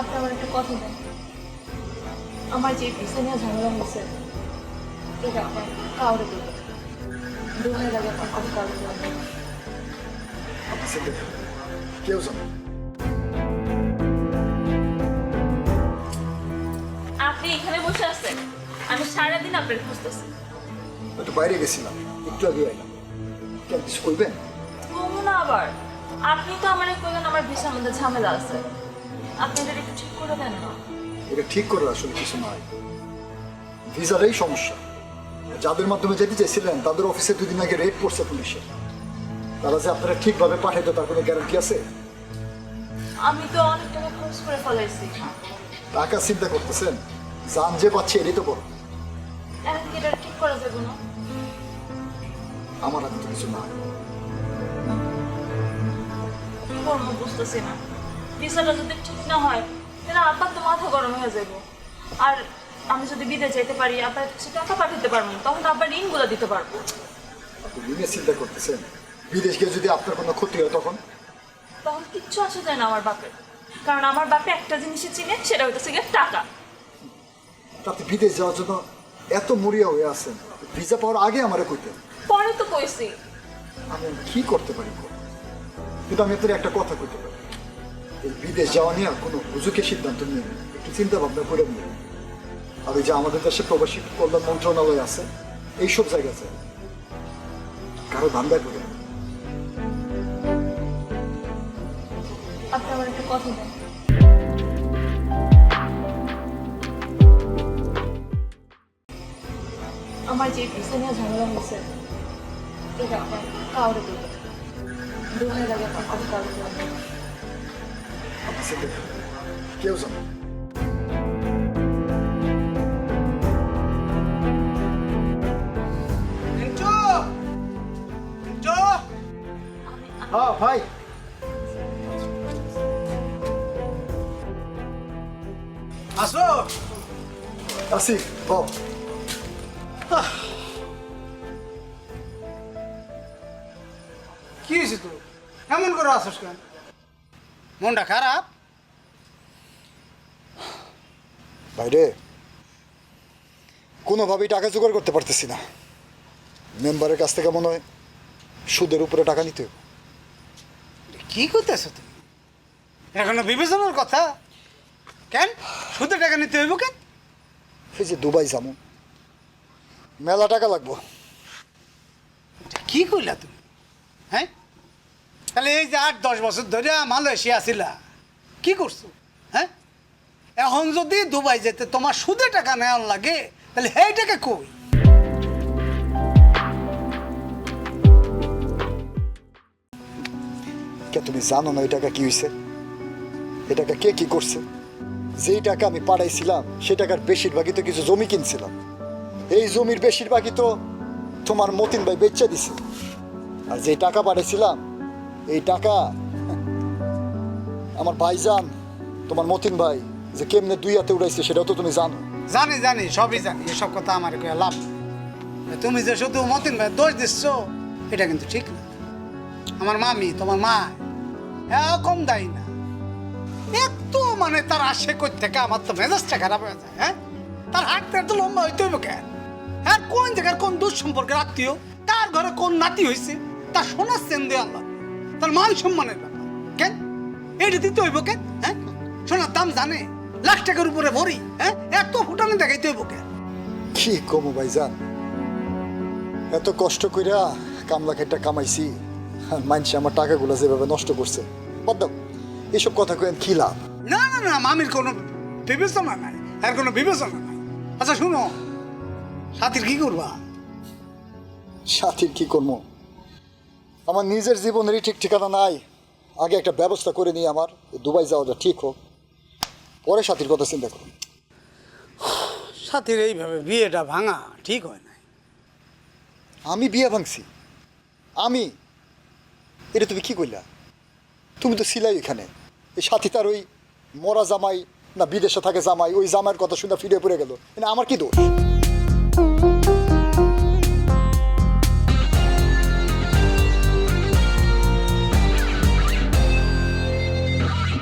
আপনি আমার একটা কথা দেন আমার যে পিসা নিয়ে ঝামেলা হয়েছে এটা আমার কাউরে দেবে দু হাজার লাগে আপনার কথা কাউরে। আপনি কেউ আপনি এখানে বসে আছেন। আমি সারাদিন আপনার খুঁজতেছি। একটু বাইরে গেছিলাম একটু আগে আইলাম। কেন কিছু করবেন না আবার। আপনি তো আমার কইলেন আমার ভিসার মধ্যে ঝামেলা আছে। আপনি এটা একটু ঠিক করে দেন। না এটা ঠিক করার আসলে কিছু নাই ভিসারই সমস্যা। যাদের মাধ্যমে যেতে চেয়েছিলেন তাদের অফিসে দুদিন আগে রেড করছে পুলিশে। তারা যে আপনারা ঠিকভাবে পাঠাইতো তার কোনো গ্যারান্টি আছে? আমি তো অনেক টাকা খরচ করে ফেলাইছি। টাকা চিন্তা করতেছেন? যান যে পাচ্ছে এটাই তো বড়। এখন কি এটা ঠিক করা যাবে না? আমার হাতে তো কিছু কি করব বুঝতেছি না। ভিসাটা যদি ঠিক না হয় তাহলে আব্বার তো মাথা গরম হয়ে যাব আর আমি যদি বিদেশ যেতে পারি আব্বার কাছে টাকা পাঠাতে পারব তখন তো আব্বার ঋণগুলো দিতে পারব। আপনি ঋণের চিন্তা করতেছেন? বিদেশ গিয়ে যদি আপনার কোনো ক্ষতি হয় তখন? তখন কিচ্ছু আসা যায় না আমার বাপের। কারণ আমার বাপে একটা জিনিসই চিনে সেটা হইতেছে গিয়ে টাকা। তাতে বিদেশ যাওয়ার জন্য এত মরিয়া হয়ে আছেন। ভিসা পাওয়ার আগে আমারে কইতেন। পরে তো কইছি। আমি কি করতে পারি? কিন্তু আমি আপনার একটা কথা কইতে পারি। বিদেশ যাওয়া নিয়ে কোনো হুজুকে সিদ্ধান্ত নিয়ে একটু চিন্তা ভাবনা করে নিন আর ওই যে আমাদের দেশে প্রবাসী কল্যাণ মন্ত্রণালয় আছে, এইসব জায়গাতে কারও ধান্দা করে আপনি আমার কথা আমার যে নিয়ে ঝামেলা হয়েছে, এটা আমার কাউরে আপনার কাউরে না। আপনি চিন্তা করেন কেউ জানে হ্যাঁ ভাই আসো আসি ও কি হয়েছে তোর এমন করে আসোস কেন মনটা খারাপ? বাইরে কোনোভাবেই টাকা জোগাড় করতে পারতেছি না। মেম্বারের কাছ থেকে মনে হয় সুদের উপরে টাকা নিতে। কি করতেছো তুমি? এখনও বিবেচনার কথা? কেন? সুদে টাকা নিতে হইব কেন? এই যে দুবাই যাব। মেলা টাকা লাগবো। কি কইলা তুমি? হ্যাঁ? তাহলে এই যে আট, দশ বছর ধরে মালয়েশিয়া আসিলা কি করছ? হ্যাঁ? এখন যদি দুবাই যেতে তোমার সুদে টাকা নেওয়ার লাগে, তাহলে সেই টাকা কই? কে তুমি জানো না ওই টাকা কি হয়েছে এই টাকা কে কি করছে? যেই টাকা আমি পাঠাইছিলাম সেই টাকার বেশিরভাগই তো কিছু জমি কিনছিলাম। এই জমির বেশিরভাগই তো তোমার মতিন ভাই বেচা দিছে। আর যেই টাকা পাঠাইছিলাম এই টাকা, আমার ভাইজান, তোমার মতিন ভাই, যে কেমনে দুই হাতে উড়াইছে সেটাও তো তুমি জানো। জানি জানি, সবই জানি, এসব কথা আমার কয়ে লাভ তুমি যে শুধু মতিন ভাই দোষ দিচ্ছ, এটা কিন্তু ঠিক না। আমার মামি, তোমার মা হ্যাঁ কম দায়ী না। এত মানে তার আশে কই থেকে আমার তো মেজাজটা খারাপ হয়ে যায় হ্যাঁ? তার হাতটা এত লম্বা হইতে হইব কেন? হ্যাঁ কোন জায়গার কোন দুঃসম্পর্কের আত্মীয় তার ঘরে কোন নাতি হয়েছে তা চেন দেওয়ার লাগবে তার মান সম্মানের ব্যাপার। কেন? এটা দিতে হইব কেন? হ্যাঁ? সোনার দাম জানে লাখ টাকার উপরে ভরি হ্যাঁ? এত ফুটানে দেখাইতে হইব কেন? কি কমো ভাইজান? এত কষ্ট কইরা কামলা খেটটা কামাইছি মানছি আমার টাকাগুলো যেভাবে নষ্ট করছে। বাদ এসব কথা কেন কি লাভ? না না না মামির কোনো বিবেচনা নাই আর কোনো বিবেচনা নাই। আচ্ছা শুনো সাথীর কি করবা? সাথীর কি করব আমার নিজের জীবনেরই ঠিক ঠিকানা নাই। আগে একটা ব্যবস্থা করে নিই আমার দুবাই যাওয়াটা ঠিক হোক। পরে সাথীর কথা চিন্তা করুন সাথীর এইভাবে বিয়েটা ভাঙা ঠিক হয় না আমি বিয়ে ভাঙছি। আমি? এটা তুমি কি করলা তুমি তো ছিলাই এখানে। এই সাথী তার ওই মরা জামাই না বিদেশে থাকে জামাই ওই জামাইয়ের কথা শুনে ফিরে পড়ে গেল। মানে আমার কি দোষ?